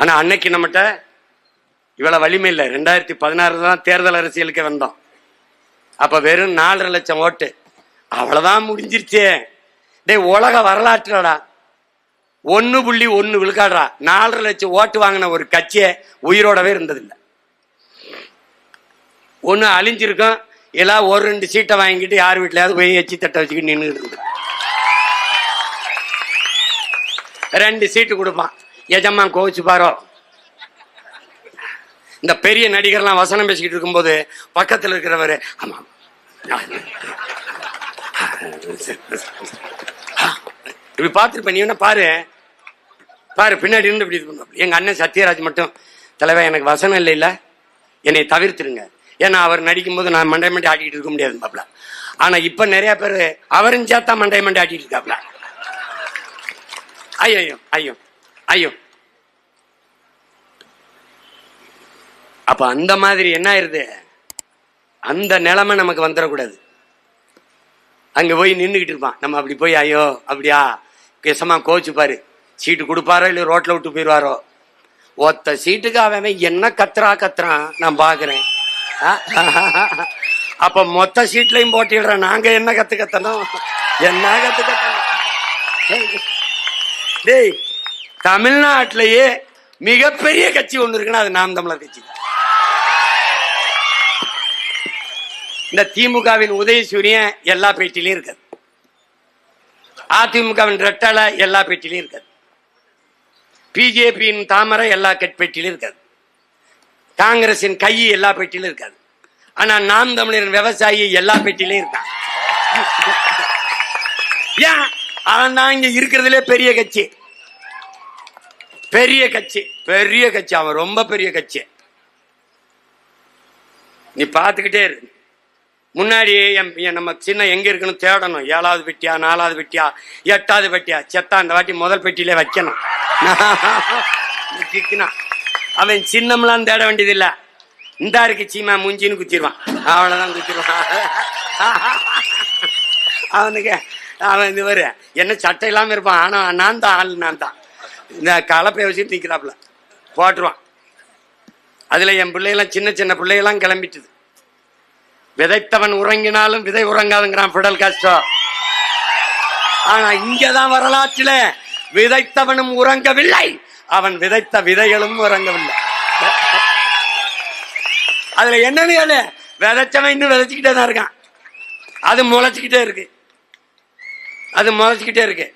ஆனா அன்னைக்கு நம்மகிட்ட இவ்வளவு வலிமை இல்லை. ரெண்டாயிரத்தி பதினாறு தான் தேர்தல் அரசியலுக்கு வந்தோம். அப்ப வெறும் நாலரை லட்சம் ஓட்டு. அவ்வளவுதான் முடிஞ்சிருச்சே. டேய் உலக வரலாற்றுலடா. ஒன்று புள்ளி ஒன்று விழுக்காடுறா. நாலரை லட்சம் ஓட்டு வாங்கின ஒரு கட்சியை உயிரோடவே இருந்ததில்லை. ஒன்று அழிஞ்சிருக்கும். எல்லாம் ஒரு ரெண்டு சீட்டை வாங்கிட்டு யார் வீட்டிலையாவது போய் எச்சி தட்டை வச்சுக்கிட்டு நின்றுட்டு ரெண்டு சீட்டு கொடுப்பான். எஜம்மா கோவிச்சு பாரோ. இந்த பெரிய நடிகர்லாம் வசனம் பேசிக்கிட்டு இருக்கும்போது பக்கத்தில் இருக்கிறவர் ஆமா. இப்படி பார்த்துருப்ப நீ என்ன பாரு. பாரு பின்னாடி இருந்து இப்படி இது பண்ணுவாப்ல. எங்க அண்ணன் சத்யராஜ் மட்டும் தலைவர் எனக்கு வசனம் இல்லை என்னை தவிர்த்துருங்க. ஏன்னா அவர் நடிக்கும்போது நான் மண்டை மண்டை ஆட்டிக்கிட்டு இருக்க முடியாது பாப்ல ஆனா இப்ப நிறைய பேர் அவரும் சேர்த்தா மண்டை மண்டை ஆட்டிட்டு இருக்காப்ல. ஐயோ ஐயோ ஐயோ. அப்ப அந்த மாதிரி என்ன ஆயிருது? அந்த நிலைமை நமக்கு வந்துடக்கூடாது. அங்க போய் நின்றுகிட்டு இருப்பான். நம்ம அப்படி போய் ஐயோ அப்படியா? கெசமா கோச்சுப்பாரு சீட்டு கொடுப்பாரோ இல்லை ரோட்ல விட்டு போயிடுவாரோ ஒத்த சீட்டுக்கு அவன் என்ன கத்துறா கத்துறான்? நான் பாக்குறேன். அப்ப மொத்த சீட்லையும் போட்டிடுறேன். நாங்க என்ன கத்து கத்தணும்? என்ன கத்து கத்தணும்? டேய் தமிழ்நாட்டிலேயே மிகப்பெரிய கட்சி ஒன்று இருக்குன்னா அது நாம் தமிழர் கட்சி தான். இந்த திமுகவின் உதயசூரியன் எல்லா பேட்டிலையும் இருக்காது அதிமுகவின் ரெட்டலை எல்லா பேட்டிலையும் இருக்காது பிஜேபியின் தாமரை எல்லா கட் இருக்காது காங்கிரசின் கை எல்லா பெட்டியிலும் இருக்காது ஆனா நாம் தமிழரின் விவசாயி எல்லா பேட்டிலையும் இருக்கான் ஏன்? அவன் தான் இங்க இருக்கிறதுலே பெரிய கட்சி. பெரிய கட்சி பெரிய கட்சி அவன் ரொம்ப பெரிய கட்சி. நீ பார்த்துக்கிட்டே இரு. முன்னாடி நம்ம சின்ன எங்க இருக்குன்னு தேடணும். ஏழாவது பெட்டியா நாலாவது பெட்டியா எட்டாவது பெட்டியா? செத்தா அந்த வாட்டி முதல் பெட்டியில வைக்கணும். அவன் சின்னம்லாம் தேட வேண்டியதில்லை. இந்தா இருக்கு சீமா மூஞ்சின்னு குத்திடுவான். அவ்வளவுதான் குத்திடுவான். அவனுக்கு அவன் இது வரு என்ன சட்டை இல்லாம இருப்பான். ஆனா நான் தான் ஆள் நான் தான். இந்த கலப்பையை வச்சுட்டு நிக்கிறாப்புல. போட்டுருவான். அதுல என் பிள்ளைகளாம் சின்ன சின்ன பிள்ளைகளாம் கிளம்பிட்டுது. விதைத்தவன் உறங்கினாலும் விதை உறங்காதுங்கிறான் பிடல் காஸ்டோ. ஆனா இங்கதான் வரலாற்றில விதைத்தவனும் உறங்கவில்லை. அவன் விதைத்த விதைகளும் உறங்கவில்லை. அதுல என்னன்னு கேளு. விதைச்சவன் இன்னும் விதைச்சுக்கிட்டே தான் இருக்கான். அது முளைச்சுக்கிட்டே இருக்கு. அது முளைச்சுக்கிட்டே இருக்கு.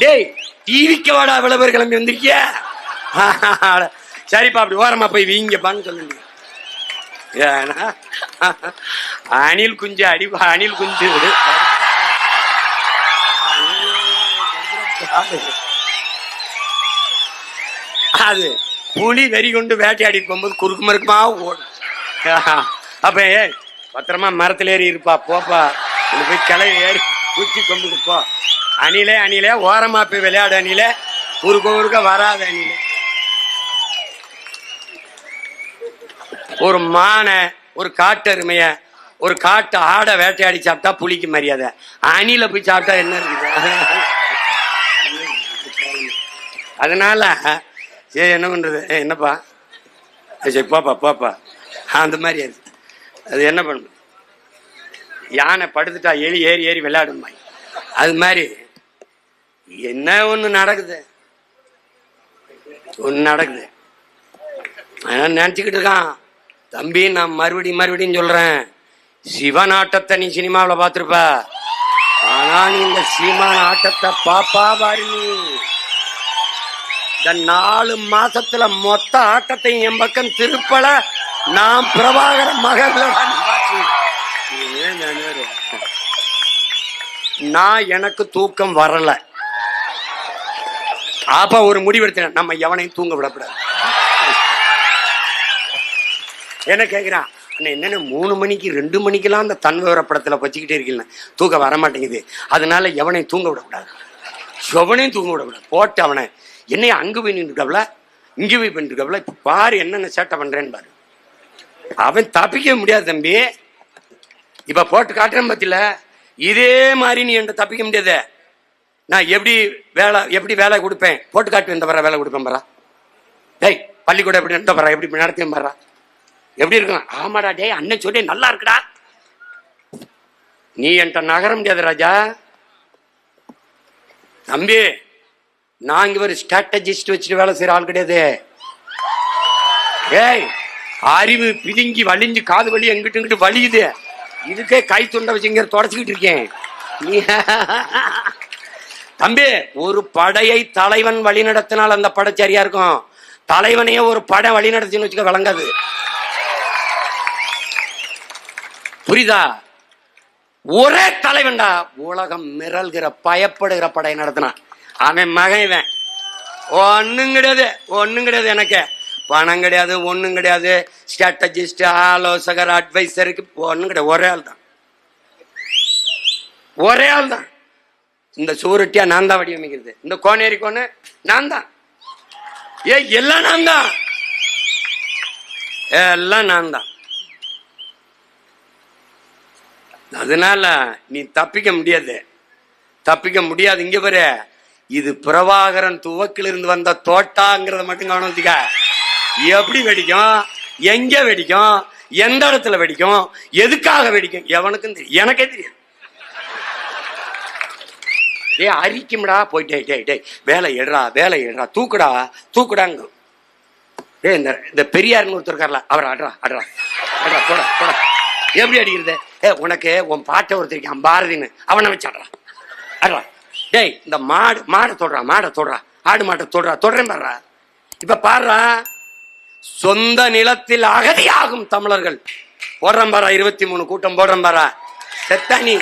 டேய் டிவிக்கு வாடா இவ்வளவு கிளம்பி வந்திருக்கிய? சரிப்பா அப்படி ஓரமா போய் வீங்கப்பான்னு சொல்லுங்க. ஏன்னா, அணில் குஞ்சு அடி அணில் குஞ்சு. அது புலி வெறி கொண்டு வேட்டையாடி போகும்போது குறுக்கு மறுக்குமா ஓடும். அப்ப ஏ பத்திரமா மரத்துல ஏறி இருப்பா போப்பா. போய் கிளை ஏறி குச்சி கொண்டு போ. அணிலே அணிலே ஓரமா போய் விளையாடு அணிலே. குறுக்க ஊருக்க வராது அணிலே. ஒரு மானை ஒரு காட்டெருமைய ஒரு காட்டு ஆடை வேட்டையாடி சாப்பிட்டா புளிக்கு மரியாதை. அணில போய் சாப்பிட்டா என்ன இருக்குது? அதனால சரி என்ன பண்றது? என்னப்பா? சரி போப்பா போப்பா. அந்த மாதிரி அது. அது என்ன பண்ணும்? யானை படுத்துட்டா எலி ஏறி ஏறி விளையாடுமா அது மாதிரி என்ன ஒண்ணு நடக்குது? ஒண்ணு நடக்குது. அவன் நினச்சிக்கிட்டு இருக்கான். தம்பி நான் மறுபடியும் மறுபடியும் சொல்றேன். சிவன் ஆட்டத்தை நீ சினிமாவில் பார்த்துருப்ப. ஆனா நீ இந்த சீமான் ஆட்டத்தை பாப்பா பாரு நீ. இந்த நாலு மாசத்துல மொத்த ஆட்டத்தையும் என் பக்கம் திருப்பல. நான் பிரபாகர மகன்ல நான் எனக்கு தூக்கம் வரல. அப்ப ஒரு முடிவெடுத்தேன். நம்ம எவனையும் தூங்க விடக்கூடாது. என்ன கேட்குறான் அண்ணா என்னென்ன மூணு மணிக்கு ரெண்டு மணிக்கெல்லாம் அந்த தன் விவர படத்தில் வச்சுக்கிட்டே இருக்கீங்க தூக்க வர மாட்டேங்குது. அதனால எவனையும் தூங்க விடக்கூடாது. எவனையும் தூங்க விடக்கூடாது. போட்டு அவனை. என்னைய அங்கு போய் நின்றுக்கவல இங்கே போய் பண்ணிருக்கவல இப்போ பாரு என்னென்ன சேட்டை பண்ணுறேன்னு பாரு. அவன் தப்பிக்க முடியாது தம்பி. இப்போ போட்டு காட்டுறேன் பத்தில. இதே மாதிரி நீ என்கிட்ட தப்பிக்க முடியாதே. நான் எப்படி வேலை எப்படி வேலை கொடுப்பேன்? போட்டு காட்டு இந்த வர வேலை கொடுப்பேன் பரா. டேய் பள்ளிக்கூடம் எப்படி நடத்த பாரா எப்படி நடத்தேன் பரா? எப்படி இருக்கும் ஆமாடா டேய் அண்ணன் சொல்லி நல்லா இருக்குடா. நீ என்கிட்ட நகர முடியாது ராஜா. தம்பி நான் இங்க ஒரு ஸ்ட்ராட்டஜிஸ்ட் வச்சுட்டு வேலை செய்யற ஆள் கிடையாது. ஏய் அறிவு பிதுங்கி வலிஞ்சு காது வலி எங்கிட்டு இங்கிட்டு வலியுது. இதுக்கே கை துண்டை வச்சு இங்க தொடச்சிக்கிட்டு இருக்கேன். நீ தம்பி ஒரு படையை தலைவன் வழிநடத்தினால் அந்த படை சரியா இருக்கும். தலைவனையே ஒரு படை வழிநடத்தின்னு வச்சுக்க விளங்காது. புரியுதா? ஒரே தலைவன்டா உலகம் மிரல்கிற பயப்படுகிற படை நடத்தினான். அவன் மகன் இவன். ஒன்றும் கிடையாது ஒன்றும் கிடையாது எனக்கு. பணம் கிடையாது ஒன்றும் கிடையாது. ஸ்ட்ராட்டஜிஸ்ட் ஆலோசகர் அட்வைசருக்கு ஒன்றும் கிடையாது. ஒரே ஆள் தான் ஒரே ஆள் தான் இந்த சுவரொட்டியா நான் தான் வடிவமைக்கிறது. இந்த கோனேரி கோணு நான் தான். ஏ எல்லாம் நான் தான். எல்லாம் நான் தான். அதனால நீ தப்பிக்க முடியாது. தப்பிக்க முடியாது. இங்க பாரு. இது பிரபாகரன் துவக்கிலிருந்து வந்த தோட்டாங்கிறத மட்டும் கவனம் வச்சுக்க. எப்படி வெடிக்கும்? எங்க வெடிக்கும்? எந்த இடத்துல வெடிக்கும்? எதுக்காக வெடிக்கும்? எவனுக்கும் தெரியும். எனக்கே தெரியும். ஏ அரிக்கும்டா போயிட்டே டேய் டே வேலை எடுறா வேலை எடுறா தூக்குடா தூக்குடாங்க. டே இந்த இந்த பெரியார்னு ஒருத்தர் இருக்கார்ல அவர் அட்ரா அட்ரா அட்ரா போட போட. எப்படி அடிக்கிறது ஏ உனக்கு உன் பாட்டை ஒருத்தருக்கான் பாரதின்னு அவனை வச்சு அட்ரா டேய் இந்த மாடு மாடை தொடுறா மாடை தொடுறா ஆடு மாட்டை தொடுறா தொடுறேன் பாடுறா இப்ப பாடுறா சொந்த நிலத்தில் அகதியாகும் தமிழர்கள். போடுறேன் பாரா இருபத்தி மூணு கூட்டம் போடுறேன் பாரா செத்தா நீ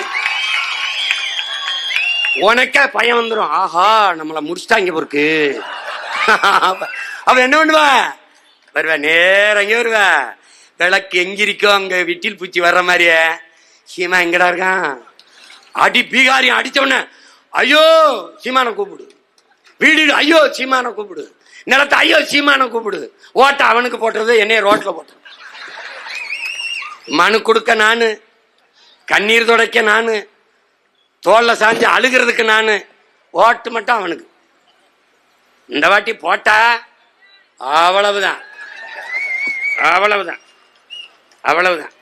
உனக்கே பயம் வந்துடும் ஆஹா நம்மள முடிச்சிட்டாங்க பொருக்கு அவ என்ன பண்ணுவா? வருவா நேரம் எங்க வருவா. விளக்கு எங்க இருக்கோ அங்க விட்டில் பூச்சி வர்ற மாதிரியே. சீமா எங்கடா இருக்கான்? அடி பீகாரி அடிச்சவன ஐயோ சீமான கூப்பிடு. வீடு ஐயோ சீமான கூப்பிடு. நிலத்தை ஐயோ சீமான கூப்பிடு. ஓட்ட அவனுக்கு போட்டுறது என்னைய ரோட்ல போட்டுறது. மனு கொடுக்க நானு கண்ணீர் துடைக்க நானு தோல்ல சாஞ்சு அழுகிறதுக்கு நான் ஓட்டு மட்டும் அவனுக்கு. இந்த வாட்டி போட்டா அவ்வளவுதான். அவ்வளவுதான். அவ்வளவுதான்.